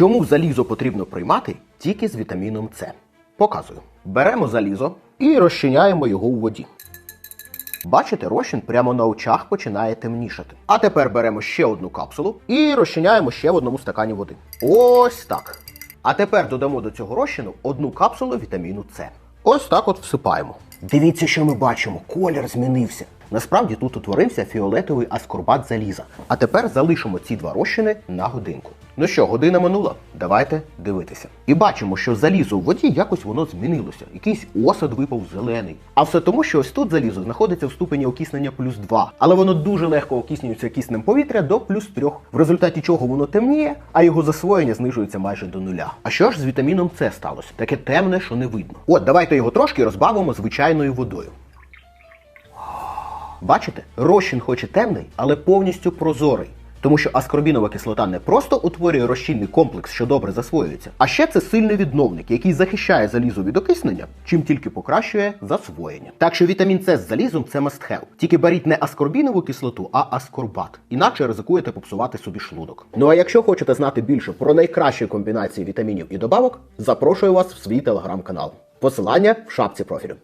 Чому залізо потрібно приймати тільки з вітаміном С? Показую. Беремо залізо і розчиняємо його у воді. Бачите, розчин прямо на очах починає темнішати. А тепер беремо ще одну капсулу і розчиняємо ще в одному стакані води. Ось так. А тепер додамо до цього розчину одну капсулу вітаміну С. Ось так от всипаємо. Дивіться, що ми бачимо. Колір змінився. Насправді тут утворився фіолетовий аскорбат заліза. А тепер залишимо ці два розчини на годинку. Ну що, година минула? Давайте дивитися. І бачимо, що залізо в воді якось воно змінилося. Якийсь осад випав зелений. А все тому, що ось тут залізо знаходиться в ступені окиснення плюс 2. Але воно дуже легко окиснюється киснем повітря до плюс 3, в результаті чого воно темніє, а його засвоєння знижується майже до нуля. А що ж з вітаміном С сталося? Таке темне, що не видно. От, давайте його трошки розбавимо звичайною водою. Бачите, розчин хоч і темний, але повністю прозорий. Тому що аскорбінова кислота не просто утворює розчинний комплекс, що добре засвоюється, а ще це сильний відновник, який захищає залізо від окиснення, чим тільки покращує засвоєння. Так що вітамін С з залізом це must have. Тільки беріть не аскорбінову кислоту, а аскорбат. Інакше ризикуєте попсувати собі шлунок. Ну а якщо хочете знати більше про найкращі комбінації вітамінів і добавок, запрошую вас в свій телеграм-канал. Посилання в шапці профілю.